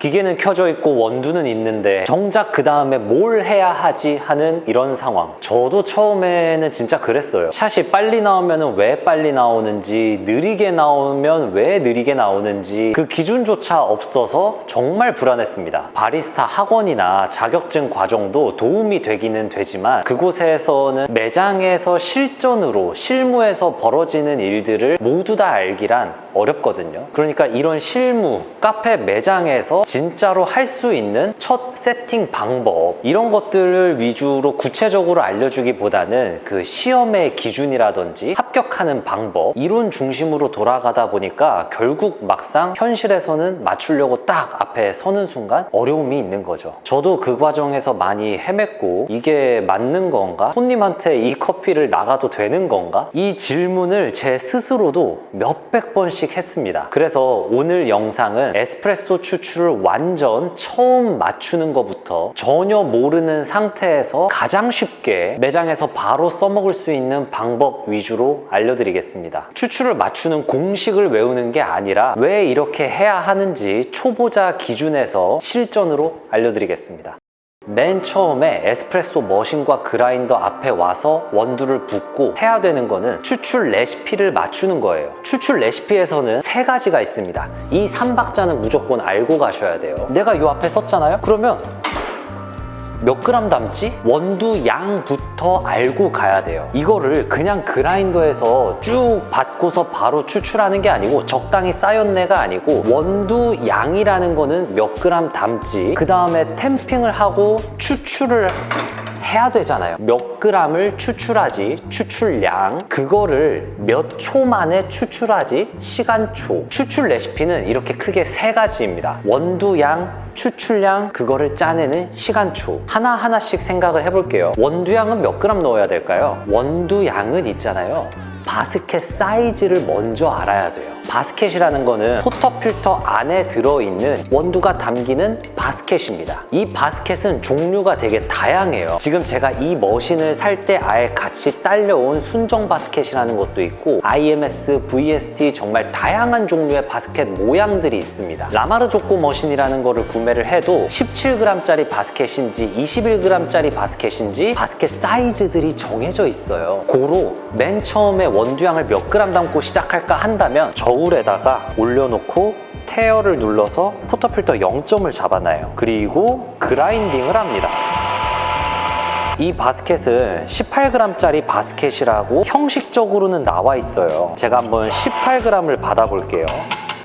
기계는 켜져 있고 원두는 있는데 정작 그 다음에 뭘 해야 하지 하는 이런 상황. 저도 처음에는 진짜 그랬어요. 샷이 빨리 나오면 왜 빨리 나오는지 느리게 나오면 왜 느리게 나오는지 그 기준조차 없어서 정말 불안했습니다. 바리스타 학원이나 자격증 과정도 도움이 되기는 되지만 그곳에서는 매장에서 실전으로 실무에서 벌어지는 일들을 모두 다 알기란 어렵거든요. 그러니까 이런 실무 카페 매장에서 진짜로 할 수 있는 첫 세팅 방법 이런 것들을 위주로 구체적으로 알려주기보다는 그 시험의 기준이라든지 합격하는 방법 이론 중심으로 돌아가다 보니까 결국 막상 현실에서는 맞추려고 딱 앞에 서는 순간 어려움이 있는 거죠 저도 그 과정에서 많이 헤맸고 이게 맞는 건가? 손님한테 이 커피를 나가도 되는 건가? 이 질문을 제 스스로도 몇백 번씩 했습니다 그래서 오늘 영상은 에스프레소 추출을 완전 처음 맞추는 것부터 전혀 모르는 상태에서 가장 쉽게 매장에서 바로 써먹을 수 있는 방법 위주로 알려드리겠습니다. 추출을 맞추는 공식을 외우는 게 아니라 왜 이렇게 해야 하는지 초보자 기준에서 실전으로 알려드리겠습니다. 맨 처음에 에스프레소 머신과 그라인더 앞에 와서 원두를 붓고 해야 되는 거는 추출 레시피를 맞추는 거예요. 추출 레시피에서는 세 가지가 있습니다. 이 3박자는 무조건 알고 가셔야 돼요. 내가 이 앞에 썼잖아요? 그러면 몇 그램 담지? 원두 양부터 알고 가야 돼요. 이거를 그냥 그라인더에서 쭉 받고서 바로 추출하는 게 아니고 적당히 쌓였네가 아니고 원두 양이라는 거는 몇 그램 담지 그 다음에 템핑을 하고 추출을 해야 되잖아요. 몇 그램을 추출하지, 추출량. 그거를 몇 초 만에 추출하지, 시간초. 추출 레시피는 이렇게 크게 세 가지입니다. 원두양, 추출량, 그거를 짜내는 시간초. 하나하나씩 생각을 해볼게요. 원두양은 몇 그램 넣어야 될까요? 원두양은 있잖아요. 바스켓 사이즈를 먼저 알아야 돼요. 바스켓이라는 거는 포터 필터 안에 들어있는 원두가 담기는 바스켓입니다. 이 바스켓은 종류가 되게 다양해요. 지금 제가 이 머신을 살 때 아예 같이 딸려온 순정 바스켓이라는 것도 있고 IMS, VST 정말 다양한 종류의 바스켓 모양들이 있습니다. 라마르 조코 머신이라는 거를 구매를 해도 17g짜리 바스켓인지 21g짜리 바스켓인지 바스켓 사이즈들이 정해져 있어요. 고로 맨 처음에 원두양을 몇 그램 담고 시작할까 한다면 저 울에다가 올려놓고 테어를 눌러서 포터필터 0점을 잡아놔요. 그리고 그라인딩을 합니다. 이 바스켓은 18g짜리 바스켓이라고 형식적으로는 나와 있어요. 제가 한번 18g을 받아볼게요.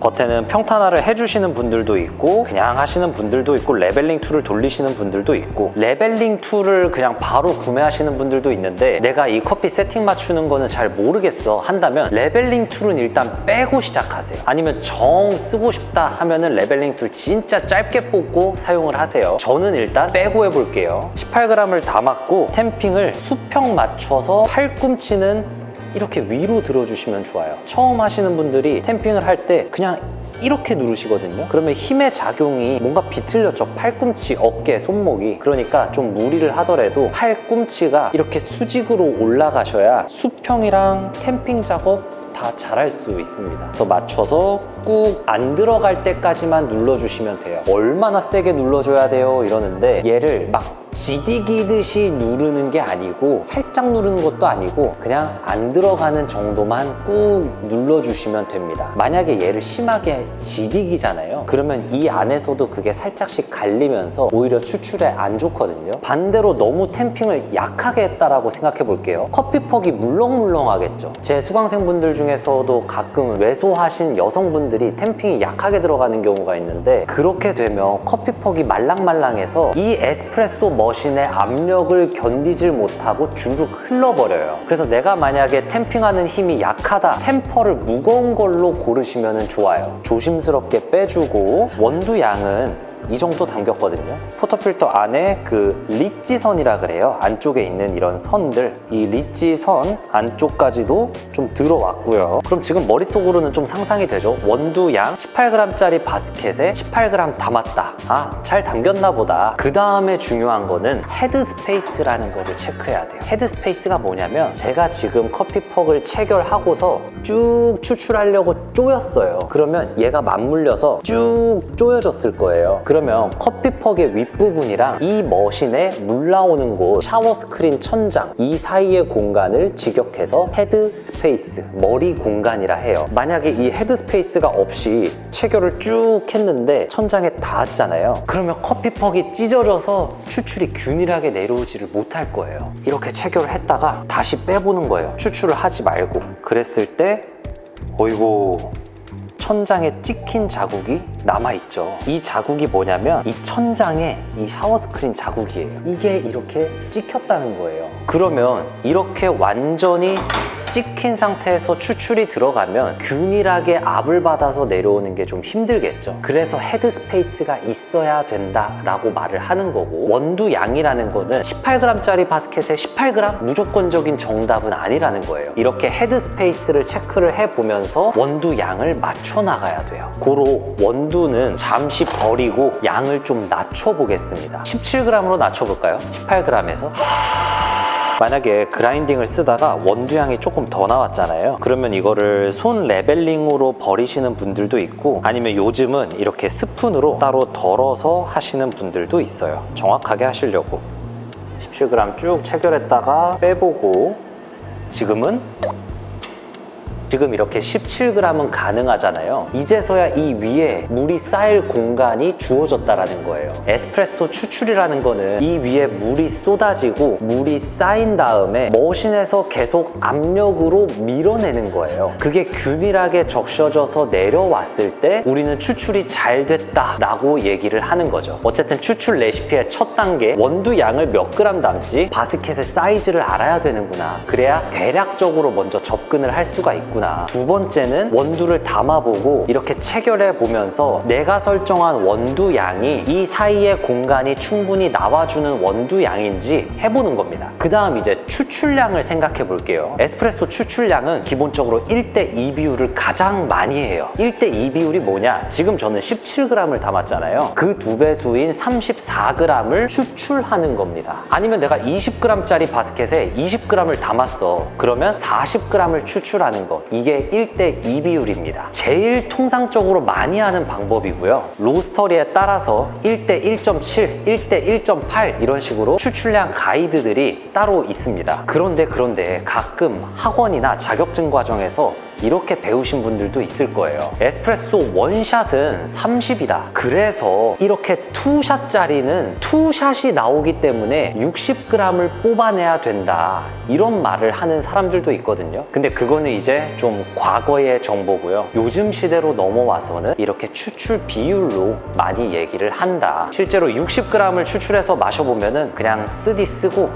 겉에는 평탄화를 해주시는 분들도 있고 그냥 하시는 분들도 있고 레벨링 툴을 돌리시는 분들도 있고 레벨링 툴을 그냥 바로 구매하시는 분들도 있는데 내가 이 커피 세팅 맞추는 거는 잘 모르겠어 한다면 레벨링 툴은 일단 빼고 시작하세요. 아니면 정 쓰고 싶다 하면은 레벨링 툴 진짜 짧게 뽑고 사용을 하세요. 저는 일단 빼고 해볼게요. 18g을 담았고 템핑을 수평 맞춰서 팔꿈치는 이렇게 위로 들어주시면 좋아요. 처음 하시는 분들이 템핑을 할 때 그냥 이렇게 누르시거든요. 그러면 힘의 작용이 뭔가 비틀렸죠. 팔꿈치, 어깨, 손목이. 그러니까 좀 무리를 하더라도 팔꿈치가 이렇게 수직으로 올라가셔야 수평이랑 템핑 작업 다 잘할 수 있습니다. 그래서 맞춰서 꾹 안 들어갈 때까지만 눌러주시면 돼요. 얼마나 세게 눌러줘야 돼요? 이러는데 얘를 막 지디기듯이 누르는 게 아니고 살짝 누르는 것도 아니고 그냥 안 들어가는 정도만 꾹 눌러주시면 됩니다. 만약에 얘를 심하게 지디기잖아요. 그러면 이 안에서도 그게 살짝씩 갈리면서 오히려 추출에 안 좋거든요. 반대로 너무 템핑을 약하게 했다라고 생각해 볼게요. 커피퍽이 물렁물렁하겠죠. 제 수강생분들 중에서도 가끔 왜소하신 여성분들이 템핑이 약하게 들어가는 경우가 있는데 그렇게 되면 커피퍽이 말랑말랑해서 이 에스프레소 머신의 압력을 견디질 못하고 주르륵 흘러버려요. 그래서 내가 만약에 템핑하는 힘이 약하다, 템퍼를 무거운 걸로 고르시면 좋아요. 조심스럽게 빼주고 원두 양은 이 정도 담겼거든요. 포터필터 안에 그 리찌선이라 그래요. 안쪽에 있는 이런 선들, 이 리찌선 안쪽까지도 좀 들어왔고요. 그럼 지금 머릿속으로는 좀 상상이 되죠? 원두 양 18g짜리 바스켓에 18g 담았다. 아, 잘 담겼나 보다. 그 다음에 중요한 거는 헤드 스페이스라는 거를 체크해야 돼요. 헤드 스페이스가 뭐냐면 제가 지금 커피퍽을 체결하고서 쭉 추출하려고 쪼였어요. 그러면 얘가 맞물려서 쭉 쪼여졌을 거예요. 그러면 커피퍽의 윗부분이랑 이 머신에 물 나오는 곳, 샤워 스크린 천장 이 사이의 공간을 직역해서 헤드 스페이스, 머리 공간이라 해요. 만약에 이 헤드 스페이스가 없이 체결을 쭉 했는데 천장에 닿았잖아요. 그러면 커피퍽이 찢어져서 추출이 균일하게 내려오지를 못할 거예요. 이렇게 체결을 했다가 다시 빼보는 거예요. 추출을 하지 말고. 그랬을 때, 어이고, 천장에 찍힌 자국이 남아있죠. 이 자국이 뭐냐면 이 천장에 이 샤워 스크린 자국이에요. 이게 이렇게 찍혔다는 거예요. 그러면 이렇게 완전히 찍힌 상태에서 추출이 들어가면 균일하게 압을 받아서 내려오는 게 좀 힘들겠죠. 그래서 헤드 스페이스가 있어야 된다 라고 말을 하는 거고 원두 양이라는 거는 18g짜리 바스켓에 18g 무조건적인 정답은 아니라는 거예요. 이렇게 헤드 스페이스를 체크를 해 보면서 원두 양을 맞춰 나가야 돼요. 고로 원두는 잠시 버리고 양을 좀 낮춰 보겠습니다. 17g으로 낮춰 볼까요? 18g에서 만약에 그라인딩을 쓰다가 원두양이 조금 더 나왔잖아요. 그러면 이거를 손 레벨링으로 버리시는 분들도 있고 아니면 요즘은 이렇게 스푼으로 따로 덜어서 하시는 분들도 있어요. 정확하게 하시려고. 17g 쭉 체결했다가 빼보고 지금은 지금 이렇게 17g은 가능하잖아요. 이제서야 이 위에 물이 쌓일 공간이 주어졌다라는 거예요. 에스프레소 추출이라는 거는 이 위에 물이 쏟아지고 물이 쌓인 다음에 머신에서 계속 압력으로 밀어내는 거예요. 그게 균일하게 적셔져서 내려왔을 때 우리는 추출이 잘 됐다 라고 얘기를 하는 거죠. 어쨌든 추출 레시피의 첫 단계 원두 양을 몇 그램 담지 바스켓의 사이즈를 알아야 되는구나. 그래야 대략적으로 먼저 접근을 할 수가 있구나. 두 번째는 원두를 담아보고 이렇게 체결해 보면서 내가 설정한 원두 양이 이 사이의 공간이 충분히 나와주는 원두 양인지 해보는 겁니다. 그 다음 이제 추출량을 생각해 볼게요. 에스프레소 추출량은 기본적으로 1대2 비율을 가장 많이 해요. 1대2 비율이 뭐냐? 지금 저는 17g을 담았잖아요. 그 두 배수인 34g을 추출하는 겁니다. 아니면 내가 20g짜리 바스켓에 20g을 담았어. 그러면 40g을 추출하는 거. 이게 1대2 비율입니다. 제일 통상적으로 많이 하는 방법이고요. 로스터리에 따라서 1대 1.7, 1대 1.8 이런 식으로 추출량 가이드들이 따로 있습니다. 그런데 그런데 가끔 학원이나 자격증 과정에서 이렇게 배우신 분들도 있을 거예요. 에스프레소 원샷은 30이다. 그래서 이렇게 투샷짜리는 투샷이 나오기 때문에 60g을 뽑아내야 된다. 이런 말을 하는 사람들도 있거든요. 근데 그거는 이제 좀 과거의 정보고요. 요즘 시대로 넘어와서는 이렇게 추출 비율로 많이 얘기를 한다. 실제로 60g을 추출해서 마셔보면은 그냥 쓰디 쓰고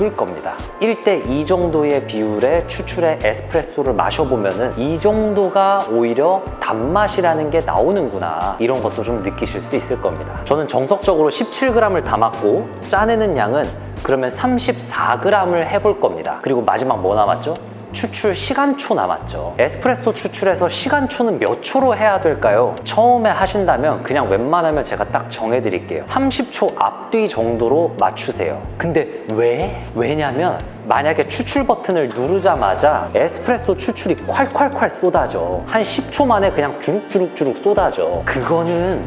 묽을 겁니다. 1대 2 정도의 비율의 추출의 에스프레소를 마셔보면은 이 정도가 오히려 단맛이라는 게 나오는구나. 이런 것도 좀 느끼실 수 있을 겁니다. 저는 정석적으로 17g을 담았고 짜내는 양은 그러면 34g을 해볼 겁니다. 그리고 마지막 뭐 남았죠? 추출 시간초 남았죠. 에스프레소 추출해서 시간초는 몇 초로 해야 될까요? 처음에 하신다면 그냥 웬만하면 제가 딱 정해드릴게요. 30초 앞뒤 정도로 맞추세요. 근데 왜? 왜냐면 만약에 추출 버튼을 누르자마자 에스프레소 추출이 콸콸콸 쏟아져. 한 10초 만에 그냥 주룩주룩주룩 쏟아져. 그거는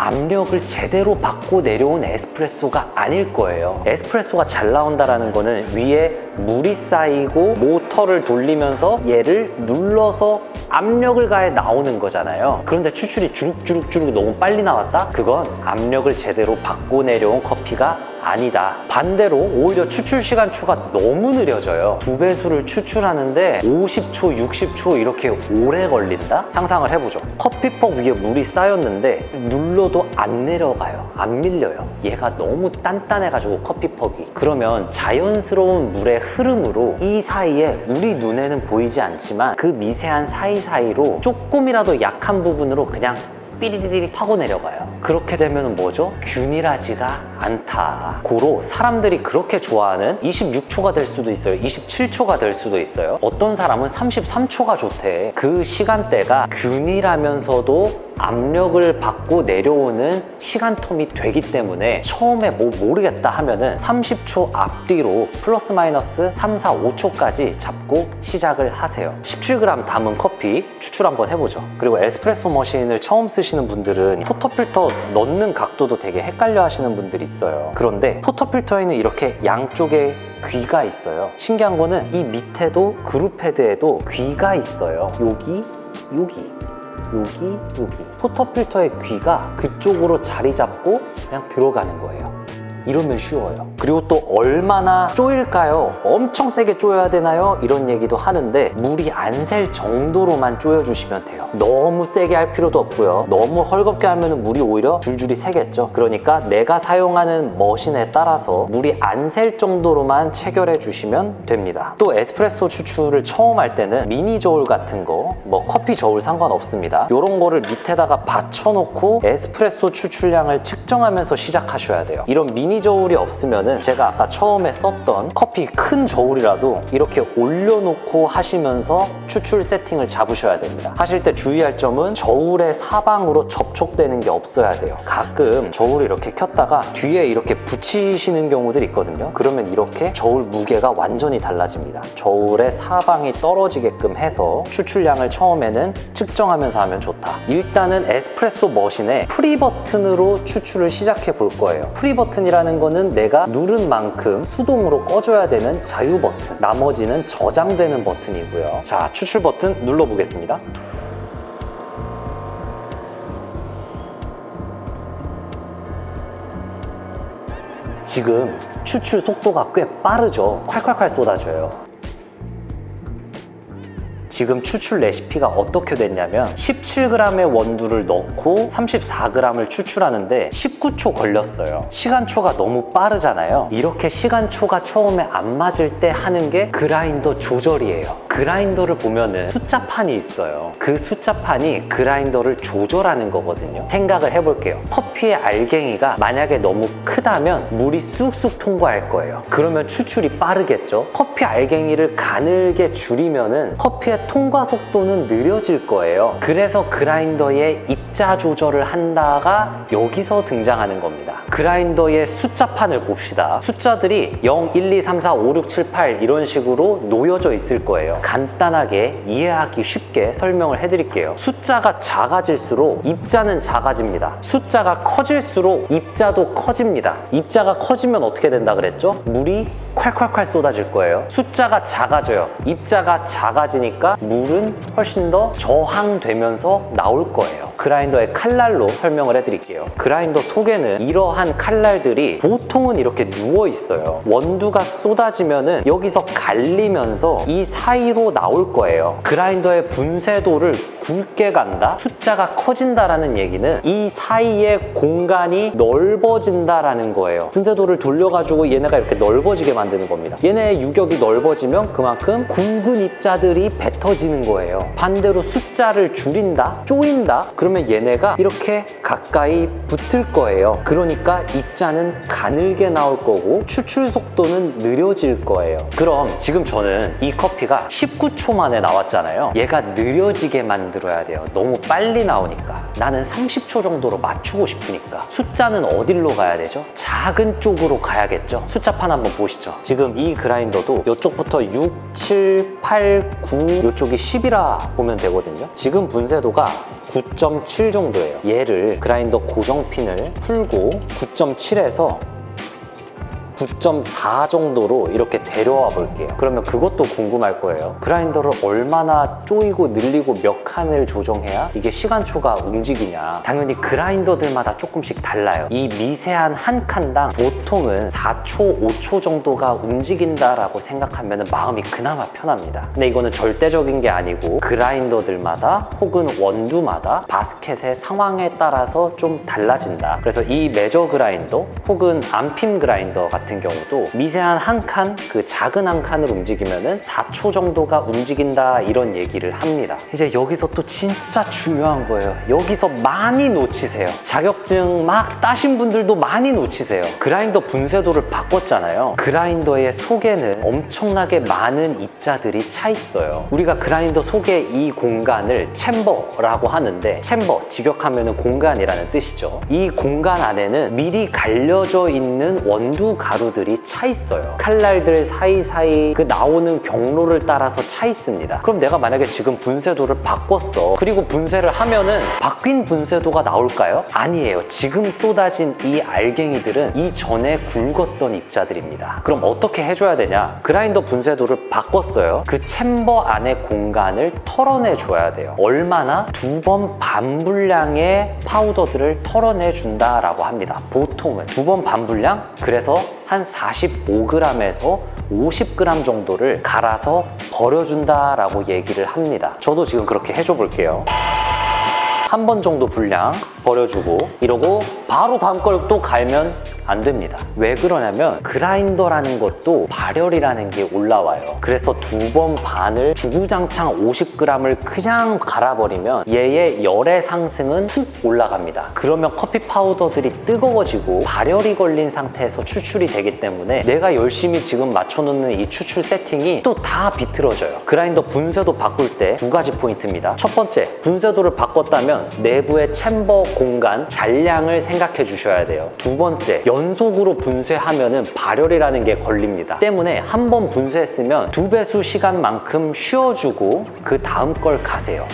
압력을 제대로 받고 내려온 에스프레소가 아닐 거예요. 에스프레소가 잘 나온다라는 거는 위에 물이 쌓이고 모터를 돌리면서 얘를 눌러서 압력을 가해 나오는 거잖아요. 그런데 추출이 주룩주룩주룩 너무 빨리 나왔다? 그건 압력을 제대로 받고 내려온 커피가 아니다. 반대로 오히려 추출 시간 초가 너무 느려져요. 두 배수를 추출하는데 50초, 60초 이렇게 오래 걸린다? 상상을 해보죠. 커피퍽 위에 물이 쌓였는데 눌러 도 안 내려가요. 안 밀려요. 얘가 너무 단단해가지고 커피퍽이. 그러면 자연스러운 물의 흐름으로 이 사이에 우리 눈에는 보이지 않지만 그 미세한 사이사이로 조금이라도 약한 부분으로 그냥 삐리리리 파고 내려가요. 그렇게 되면 뭐죠? 균일하지가 않다. 고로 사람들이 그렇게 좋아하는 26초가 될 수도 있어요. 27초가 될 수도 있어요. 어떤 사람은 33초가 좋대. 그 시간대가 균일하면서도 압력을 받고 내려오는 시간텀이 되기 때문에 처음에 뭐 모르겠다 하면은 30초 앞뒤로 플러스 마이너스 3, 4, 5초까지 잡고 시작을 하세요. 17g 담은 커피 추출 한번 해보죠. 그리고 에스프레소 머신을 처음 쓰시는 분들은 포터필터 넣는 각도도 되게 헷갈려 하시는 분들이 있어요. 그런데 포터필터에는 이렇게 양쪽에 귀가 있어요. 신기한 거는 이 밑에도 그룹 패드에도 귀가 있어요. 여기, 여기. 여기, 여기. 포터 필터의 귀가 그쪽으로 자리 잡고 그냥 들어가는 거예요. 이러면 쉬워요. 그리고 또 얼마나 쪼일까요? 엄청 세게 쪼여야 되나요? 이런 얘기도 하는데 물이 안 셀 정도로만 쪼여주시면 돼요. 너무 세게 할 필요도 없고요. 너무 헐겁게 하면 물이 오히려 줄줄이 새겠죠. 그러니까 내가 사용하는 머신에 따라서 물이 안 셀 정도로만 체결해 주시면 됩니다. 또 에스프레소 추출을 처음 할 때는 미니 저울 같은 거, 뭐 커피 저울 상관없습니다. 이런 거를 밑에다가 받쳐놓고 에스프레소 추출량을 측정하면서 시작하셔야 돼요. 이런 미니 저울이 없으면은 제가 아까 처음에 썼던 커피 큰 저울이라도 이렇게 올려놓고 하시면서 추출 세팅을 잡으셔야 됩니다. 하실 때 주의할 점은 저울의 사방으로 접촉되는 게 없어야 돼요. 가끔 저울을 이렇게 켰다가 뒤에 이렇게 붙이시는 경우들이 있거든요. 그러면 이렇게 저울 무게가 완전히 달라집니다. 저울의 사방이 떨어지게끔 해서 추출량을 처음에는 측정하면서 하면 좋다. 일단은 에스프레소 머신에 프리 버튼으로 추출을 시작해 볼 거예요. 프리 버튼이라 는 거는 내가 누른 만큼 수동으로 꺼줘야 되는 자유 버튼. 나머지는 저장되는 버튼이고요. 자, 추출 버튼 눌러보겠습니다. 지금 추출 속도가 꽤 빠르죠. 콸콸콸 쏟아져요. 지금 추출 레시피가 어떻게 됐냐면 17g의 원두를 넣고 34g을 추출하는데 19초 걸렸어요. 시간초가 너무 빠르잖아요. 이렇게 시간초가 처음에 안 맞을 때 하는 게 그라인더 조절이에요. 그라인더를 보면은 숫자판이 있어요. 그 숫자판이 그라인더를 조절하는 거거든요. 생각을 해볼게요. 커피의 알갱이가 만약에 너무 크다면 물이 쑥쑥 통과할 거예요. 그러면 추출이 빠르겠죠. 커피 알갱이를 가늘게 줄이면은 커피의 통과 속도는 느려질 거예요. 그래서 그라인더의 입자 조절을 한다가 여기서 등장하는 겁니다. 그라인더의 숫자판을 봅시다. 숫자들이 0, 1, 2, 3, 4, 5, 6, 7, 8 이런 식으로 놓여져 있을 거예요. 간단하게 이해하기 쉽게 설명을 해드릴게요. 숫자가 작아질수록 입자는 작아집니다. 숫자가 커질수록 입자도 커집니다. 입자가 커지면 어떻게 된다 그랬죠? 물이 콸콸콸 쏟아질 거예요. 숫자가 작아져요. 입자가 작아지니까 물은 훨씬 더 저항되면서 나올 거예요. 그라인더의 칼날로 설명을 해드릴게요. 그라인더 속에는 이러한 칼날들이 보통은 이렇게 누워 있어요. 원두가 쏟아지면은 여기서 갈리면서 이 사이로 나올 거예요. 그라인더의 분쇄도를 굵게 간다? 숫자가 커진다라는 얘기는 이 사이의 공간이 넓어진다라는 거예요. 분쇄도를 돌려가지고 얘네가 이렇게 넓어지게 만드는 겁니다. 얘네의 유격이 넓어지면 그만큼 굵은 입자들이 뱉 어지는 거예요. 반대로 숫자를 줄인다? 쪼인다? 그러면 얘네가 이렇게 가까이 붙을 거예요. 그러니까 입자는 가늘게 나올 거고 추출 속도는 느려질 거예요. 그럼 지금 저는 이 커피가 19초 만에 나왔잖아요. 얘가 느려지게 만들어야 돼요. 너무 빨리 나오니까. 나는 30초 정도로 맞추고 싶으니까. 숫자는 어디로 가야 되죠? 작은 쪽으로 가야겠죠? 숫자판 한번 보시죠. 지금 이 그라인더도 이쪽부터 6, 7, 8, 9 이쪽이 10이라 보면 되거든요. 지금 분쇄도가 9.7 정도예요. 얘를 그라인더 고정핀을 풀고 9.7에서 9.4 정도로 이렇게 데려와 볼게요. 그러면 그것도 궁금할 거예요. 그라인더를 얼마나 쪼이고 늘리고 몇 칸을 조정해야 이게 시간초가 움직이냐. 당연히 그라인더들마다 조금씩 달라요. 이 미세한 한 칸당 보통은 4초, 5초 정도가 움직인다라고 생각하면 마음이 그나마 편합니다. 근데 이거는 절대적인 게 아니고 그라인더들마다 혹은 원두마다 바스켓의 상황에 따라서 좀 달라진다. 그래서 이 메저 그라인더 혹은 안핀 그라인더 같은 같은 경우도 미세한 한 칸, 그 작은 한 칸을 움직이면은 4초 정도가 움직인다 이런 얘기를 합니다. 이제 여기서 또 진짜 중요한 거예요. 여기서 많이 놓치세요. 자격증 막 따신 분들도 많이 놓치세요. 그라인더 분쇄도를 바꿨잖아요. 그라인더의 속에는 엄청나게 많은 입자들이 차 있어요. 우리가 그라인더 속에 이 공간을 챔버라고 하는데 챔버 직역하면은 공간이라는 뜻이죠. 이 공간 안에는 미리 갈려져 있는 원두 가루 들이 차 있어요. 칼날들 사이사이 그 나오는 경로를 따라서 차 있습니다. 그럼 내가 만약에 지금 분쇄도를 바꿨어. 그리고 분쇄를 하면은 바뀐 분쇄도가 나올까요? 아니에요. 지금 쏟아진 이 알갱이들은 이전에 굵었던 입자들입니다. 그럼 어떻게 해줘야 되냐? 그라인더 분쇄도를 바꿨어요. 그 챔버 안의 공간을 털어내 줘야 돼요. 얼마나? 두 번 반 분량의 파우더들을 털어내 준다라고 합니다. 보통은 두 번 반 분량? 그래서 한 45g에서 50g 정도를 갈아서 버려준다라고 얘기를 합니다. 저도 지금 그렇게 해줘 볼게요. 한 번 정도 분량 버려주고 이러고 바로 다음 걸 또 갈면 안 됩니다. 왜 그러냐면 그라인더라는 것도 발열이라는 게 올라와요. 그래서 두 번 반을 주구장창 50g을 그냥 갈아버리면 얘의 열의 상승은 훅 올라갑니다. 그러면 커피 파우더들이 뜨거워지고 발열이 걸린 상태에서 추출이 되기 때문에 내가 열심히 지금 맞춰놓는 이 추출 세팅이 또 다 비틀어져요. 그라인더 분쇄도 바꿀 때 두 가지 포인트입니다. 첫 번째, 분쇄도를 바꿨다면 내부의 챔버 공간 잔량을 생각 해 주셔야 돼요. 두 번째, 연속으로 분쇄하면은 발열이라는 게 걸립니다. 때문에 한 번 분쇄했으면 두 배수 시간만큼 쉬어주고 그 다음 걸 가세요.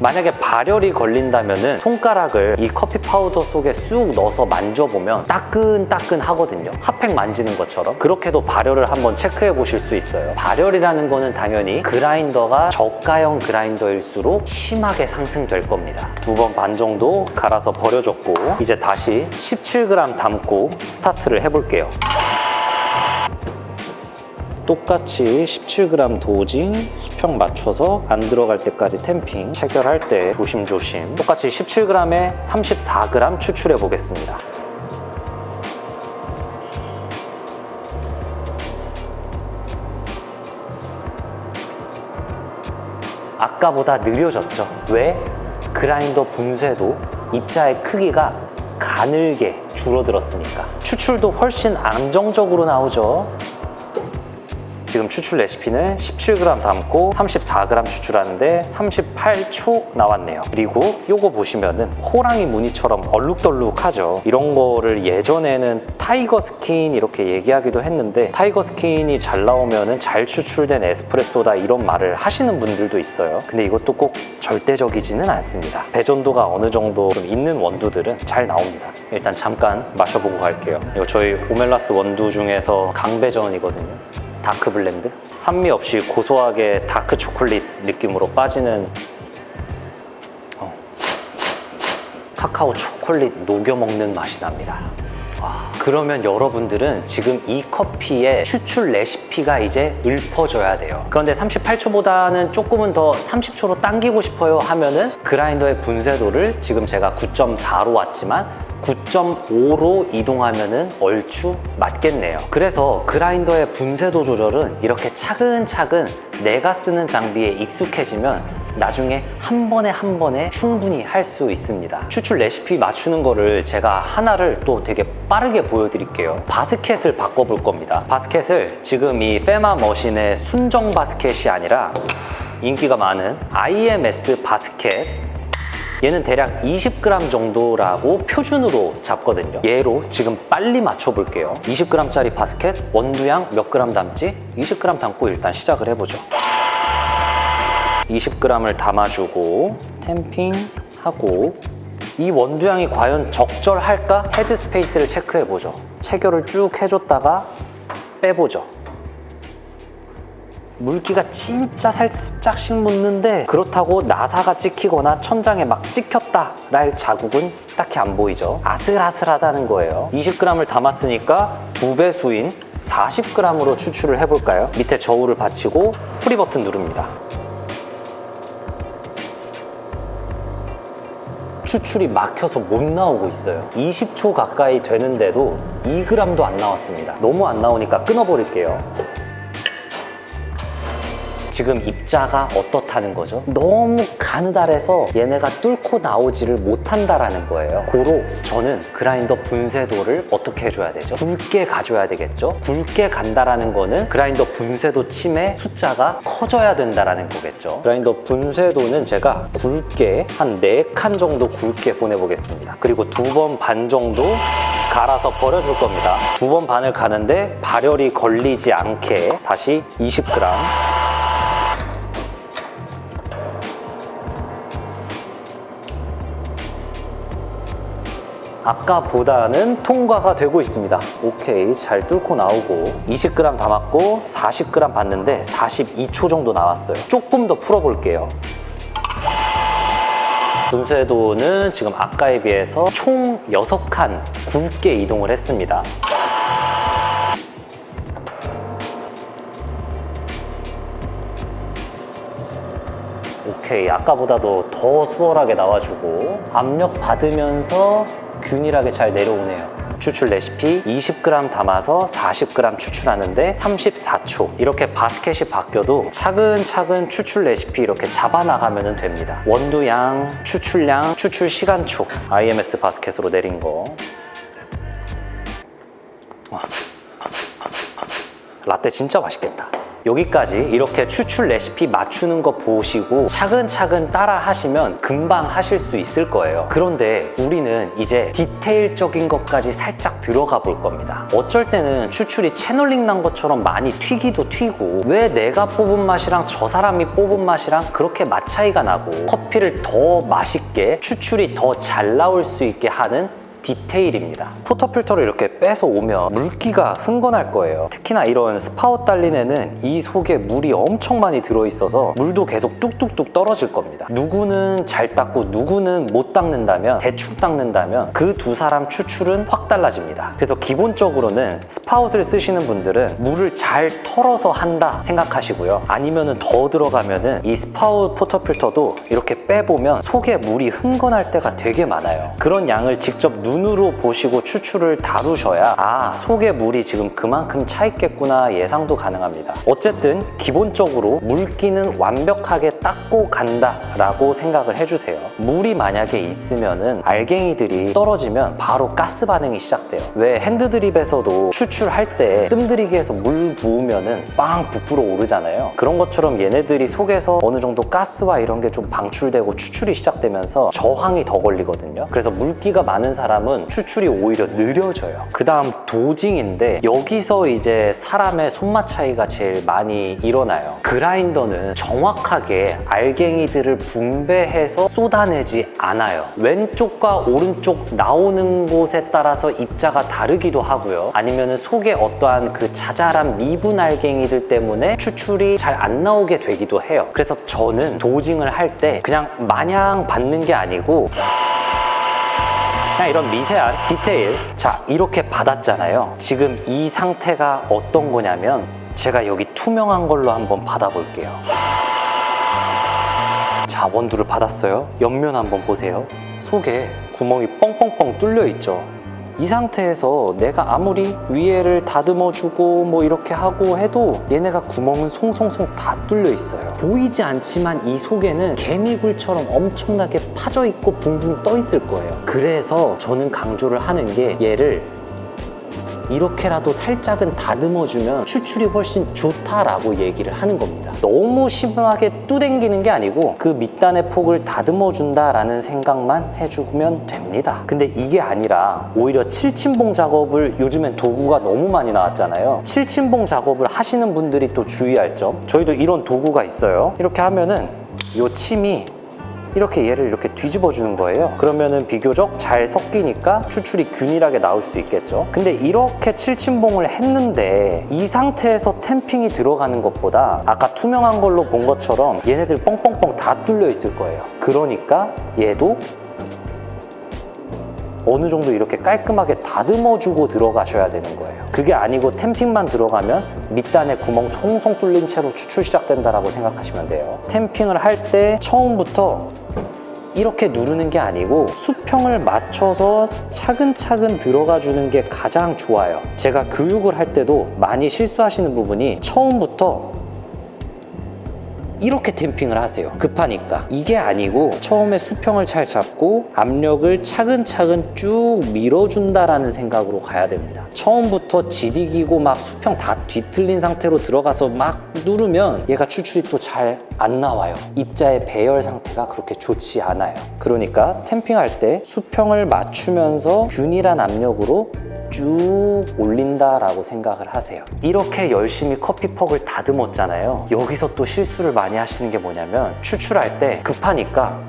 만약에 발열이 걸린다면은 손가락을 이 커피 파우더 속에 쑥 넣어서 만져보면 따끈따끈 하거든요. 핫팩 만지는 것처럼. 그렇게도 발열을 한번 체크해 보실 수 있어요. 발열이라는 거는 당연히 그라인더가 저가형 그라인더일수록 심하게 상승될 겁니다. 두 번 반 정도 갈아서 버려줬고 이제 다시 17g 담고 스타트를 해볼게요. 똑같이 17g 도징 수평 맞춰서 안 들어갈 때까지 템핑 체결할 때 조심조심. 똑같이 17g에 34g 추출해 보겠습니다. 아까보다 느려졌죠? 왜? 그라인더 분쇄도 입자의 크기가 가늘게 줄어들었으니까. 추출도 훨씬 안정적으로 나오죠 지금 추출 레시피는 17g 담고 34g 추출하는데 38초 나왔네요. 그리고 요거 보시면은 호랑이 무늬처럼 얼룩덜룩하죠. 이런 거를 예전에는 타이거 스킨 이렇게 얘기하기도 했는데 타이거 스킨이 잘 나오면은 잘 추출된 에스프레소다 이런 말을 하시는 분들도 있어요. 근데 이것도 꼭 절대적이지는 않습니다. 배전도가 어느 정도 좀 있는 원두들은 잘 나옵니다. 일단 잠깐 마셔보고 갈게요. 이거 저희 오멜라스 원두 중에서 강배전이거든요. 다크 블렌드 산미 없이 고소하게 다크 초콜릿 느낌으로 빠지는 어. 카카오 초콜릿 녹여 먹는 맛이 납니다. 와, 그러면 여러분들은 지금 이 커피의 추출 레시피가 이제 읊어져야 돼요. 그런데 38초보다는 조금은 더 30초로 당기고 싶어요 하면은 그라인더의 분쇄도를 지금 제가 9.4로 왔지만 9.5로 이동하면은 얼추 맞겠네요. 그래서 그라인더의 분쇄도 조절은 이렇게 차근차근 내가 쓰는 장비에 익숙해지면 나중에 한 번에 한 번에 충분히 할 수 있습니다. 추출 레시피 맞추는 거를 제가 하나를 또 되게 빠르게 보여드릴게요. 바스켓을 바꿔볼 겁니다. 바스켓을 지금 이 페마 머신의 순정 바스켓이 아니라 인기가 많은 IMS 바스켓 얘는 대략 20g 정도라고 표준으로 잡거든요. 얘로 지금 빨리 맞춰볼게요. 20g짜리 바스켓 원두양 몇 g 담지? 20g 담고 일단 시작을 해보죠. 20g을 담아주고 템핑하고 이 원두양이 과연 적절할까? 헤드 스페이스를 체크해보죠. 체결을 쭉 해줬다가 빼보죠. 물기가 진짜 살짝씩 묻는데 그렇다고 나사가 찍히거나 천장에 막 찍혔다 랄 자국은 딱히 안 보이죠. 아슬아슬하다는 거예요. 20g을 담았으니까 두 배수인 40g으로 추출을 해볼까요? 밑에 저울을 받치고 프리 버튼 누릅니다. 추출이 막혀서 못 나오고 있어요. 20초 가까이 되는데도 2g도 안 나왔습니다. 너무 안 나오니까 끊어버릴게요 지금 입자가 어떻다는 거죠? 너무 가느다래서 얘네가 뚫고 나오지를 못한다라는 거예요. 고로 저는 그라인더 분쇄도를 어떻게 해줘야 되죠? 굵게 가줘야 되겠죠? 굵게 간다라는 거는 그라인더 분쇄도 침의 숫자가 커져야 된다라는 거겠죠. 그라인더 분쇄도는 제가 굵게 한 4칸 정도 굵게 보내보겠습니다. 그리고 두 번 반 정도 갈아서 버려줄 겁니다. 두 번 반을 가는데 발열이 걸리지 않게 다시 20g 아까보다는 통과가 되고 있습니다. 오케이, 잘 뚫고 나오고 20g 담았고 40g 봤는데 42초 정도 나왔어요. 조금 더 풀어볼게요. 분쇄도는 지금 아까에 비해서 총 6칸 굵게 이동을 했습니다. 오케이 아까보다도 더 수월하게 나와주고 압력 받으면서 균일하게 잘 내려오네요. 추출 레시피 20g 담아서 40g 추출하는데 34초. 이렇게 바스켓이 바뀌어도 차근차근 추출 레시피 이렇게 잡아나가면 됩니다. 원두양, 추출량, 추출 시간초. IMS 바스켓으로 내린 거. 와. 라떼 진짜 맛있겠다 여기까지 이렇게 추출 레시피 맞추는 거 보시고 차근차근 따라 하시면 금방 하실 수 있을 거예요. 그런데 우리는 이제 디테일적인 것까지 살짝 들어가 볼 겁니다. 어쩔 때는 추출이 채널링 난 것처럼 많이 튀기도 튀고 왜 내가 뽑은 맛이랑 저 사람이 뽑은 맛이랑 그렇게 맛 차이가 나고 커피를 더 맛있게 추출이 더 잘 나올 수 있게 하는 디테일입니다. 포터필터를 이렇게 빼서 오면 물기가 흥건할 거예요. 특히나 이런 스파웃 달린에는 이 속에 물이 엄청 많이 들어있어서 물도 계속 뚝뚝뚝 떨어질 겁니다. 누구는 잘 닦고 누구는 못 닦는다면 대충 닦는다면 그 두 사람 추출은 확 달라집니다. 그래서 기본적으로는 스파웃을 쓰시는 분들은 물을 잘 털어서 한다 생각하시고요. 아니면은 더 들어가면은 이 스파웃 포터필터도 이렇게 빼보면 속에 물이 흥건할 때가 되게 많아요. 그런 양을 직접 눈으로 보시고 추출을 다루셔야 아 속에 물이 지금 그만큼 차 있겠구나 예상도 가능합니다. 어쨌든 기본적으로 물기는 완벽하게 닦고 간다 라고 생각을 해주세요. 물이 만약에 있으면은 알갱이들이 떨어지면 바로 가스 반응이 시작돼요. 왜 핸드드립에서도 추출할 때 뜸들이기 해서 물 부으면은 빵 부풀어 오르잖아요. 그런 것처럼 얘네들이 속에서 어느 정도 가스와 이런 게 좀 방출되고 추출이 시작되면서 저항이 더 걸리거든요. 그래서 물기가 많은 사람 사람은 추출이 오히려 느려져요. 그 다음 도징인데 여기서 이제 사람의 손맛 차이가 제일 많이 일어나요. 그라인더는 정확하게 알갱이들을 분배해서 쏟아내지 않아요. 왼쪽과 오른쪽 나오는 곳에 따라서 입자가 다르기도 하고요. 아니면 속에 어떠한 그 자잘한 미분 알갱이들 때문에 추출이 잘 안 나오게 되기도 해요. 그래서 저는 도징을 할 때 그냥 마냥 받는 게 아니고 그냥 이런 미세한 디테일. 자 이렇게 받았잖아요. 지금 이 상태가 어떤 거냐면 제가 여기 투명한 걸로 한번 받아볼게요. 자 원두를 받았어요. 옆면 한번 보세요. 속에 구멍이 뻥뻥뻥 뚫려 있죠 이 상태에서 내가 아무리 위에를 다듬어 주고 뭐 이렇게 하고 해도 얘네가 구멍은 송송송 다 뚫려 있어요. 보이지 않지만 이 속에는 개미굴처럼 엄청나게 파져 있고 붕붕 떠 있을 거예요. 그래서 저는 강조를 하는 게 얘를 이렇게라도 살짝은 다듬어주면 추출이 훨씬 좋다라고 얘기를 하는 겁니다. 너무 심하게 뚜댕기는 게 아니고 그 밑단의 폭을 다듬어준다라는 생각만 해주면 됩니다. 근데 이게 아니라 오히려 칠침봉 작업을 요즘엔 도구가 너무 많이 나왔잖아요. 칠침봉 작업을 하시는 분들이 또 주의할 점. 저희도 이런 도구가 있어요. 이렇게 하면은 이 침이 이렇게 얘를 이렇게 뒤집어 주는 거예요. 그러면은 비교적 잘 섞이니까 추출이 균일하게 나올 수 있겠죠. 근데 이렇게 칠침봉을 했는데 이 상태에서 템핑이 들어가는 것보다 아까 투명한 걸로 본 것처럼 얘네들 뻥뻥뻥 다 뚫려 있을 거예요. 그러니까 얘도 어느 정도 이렇게 깔끔하게 다듬어주고 들어가셔야 되는 거예요. 그게 아니고 템핑만 들어가면 밑단에 구멍 송송 뚫린 채로 추출 시작된다라고 생각하시면 돼요. 템핑을 할 때 처음부터 이렇게 누르는 게 아니고 수평을 맞춰서 차근차근 들어가 주는 게 가장 좋아요. 제가 교육을 할 때도 많이 실수하시는 부분이 처음부터 이렇게 댐핑을 하세요. 급하니까. 이게 아니고 처음에 수평을 잘 잡고 압력을 차근차근 쭉 밀어준다라는 생각으로 가야 됩니다. 처음부터 지디기고 막 수평 다 뒤틀린 상태로 들어가서 막 누르면 얘가 추출이 또 잘 안 나와요. 입자의 배열 상태가 그렇게 좋지 않아요. 그러니까 탬핑할 때 수평을 맞추면서 균일한 압력으로 쭉 올린다라고 생각을 하세요. 이렇게 열심히 커피퍽을 다듬었잖아요. 여기서 또 실수를 많이 하시는 게 뭐냐면 추출할 때 급하니까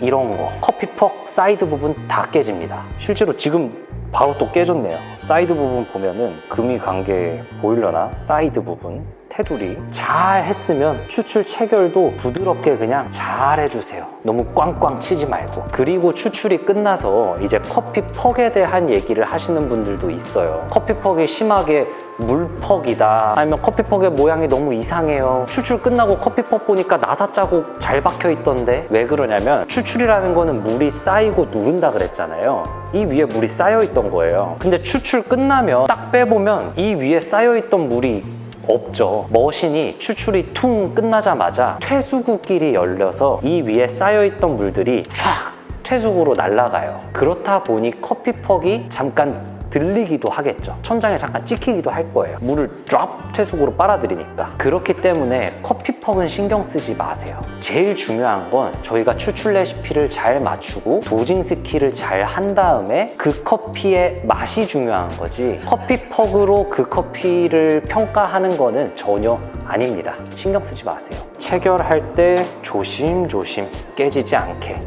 이런 거 커피퍽 사이드 부분 다 깨집니다. 실제로 지금 바로 또 깨졌네요. 사이드 부분 보면은 금이 관계 보이려나? 사이드 부분 테두리 잘 했으면 추출 체결도 부드럽게 그냥 잘 해주세요. 너무 꽝꽝 치지 말고. 그리고 추출이 끝나서 이제 커피 퍽에 대한 얘기를 하시는 분들도 있어요. 커피 퍽이 심하게 물퍽이다. 아니면 커피퍽의 모양이 너무 이상해요. 추출 끝나고 커피퍽 보니까 나사 자국 잘 박혀 있던데 왜 그러냐면 추출이라는 거는 물이 쌓이고 누른다 그랬잖아요. 이 위에 물이 쌓여 있던 거예요. 근데 추출 끝나면 딱 빼보면 이 위에 쌓여 있던 물이 없죠. 머신이 추출이 퉁 끝나자마자 퇴수구끼리 열려서 이 위에 쌓여있던 물들이 촥 퇴수구로 날아가요. 그렇다 보니 커피퍽이 잠깐 들리기도 하겠죠. 천장에 잠깐 찍히기도 할 거예요. 물을 드롭 퇴수구로 빨아들이니까. 그렇기 때문에 커피퍽은 신경 쓰지 마세요. 제일 중요한 건 저희가 추출 레시피를 잘 맞추고 도징 스킬을 잘한 다음에 그 커피의 맛이 중요한 거지 커피퍽으로 그 커피를 평가하는 거는 전혀 아닙니다. 신경 쓰지 마세요. 체결할 때 조심조심 깨지지 않게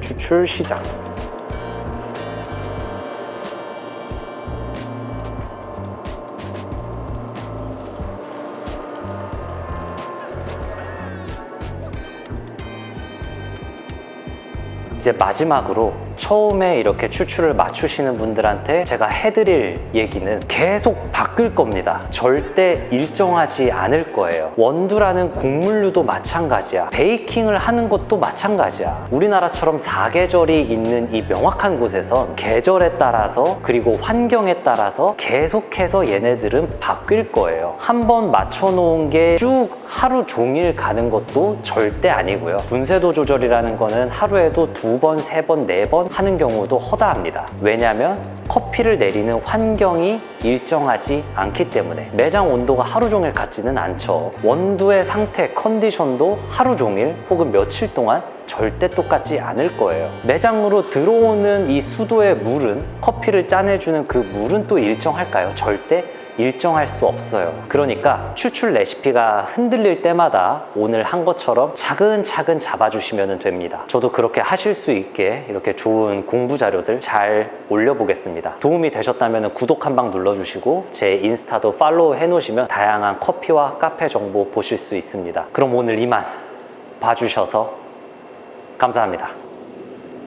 추출 시작. 이제 마지막으로 처음에 이렇게 추출을 맞추시는 분들한테 제가 해드릴 얘기는 계속 바뀔 겁니다. 절대 일정하지 않을 거예요. 원두라는 곡물류도 마찬가지야. 베이킹을 하는 것도 마찬가지야. 우리나라처럼 사계절이 있는 이 명확한 곳에선 계절에 따라서 그리고 환경에 따라서 계속해서 얘네들은 바뀔 거예요. 한 번 맞춰놓은 게 쭉 하루 종일 가는 것도 절대 아니고요. 분쇄도 조절이라는 거는 하루에도 두 번, 세 번, 네 번 하는 경우도 허다합니다. 왜냐하면 커피를 내리는 환경이 일정하지 않기 때문에 매장 온도가 하루 종일 같지는 않죠. 원두의 상태, 컨디션도 하루 종일 혹은 며칠 동안 절대 똑같지 않을 거예요. 매장으로 들어오는 이 수도의 물은 커피를 짜내주는 그 물은 또 일정할까요? 절대 일정할 수 없어요. 그러니까 추출 레시피가 흔들릴 때마다 오늘 한 것처럼 차근차근 잡아주시면 됩니다. 저도 그렇게 하실 수 있게 이렇게 좋은 공부 자료들 잘 올려보겠습니다. 도움이 되셨다면 구독 한 방 눌러주시고 제 인스타도 팔로우 해놓으시면 다양한 커피와 카페 정보 보실 수 있습니다. 그럼 오늘 이만 봐주셔서 감사합니다.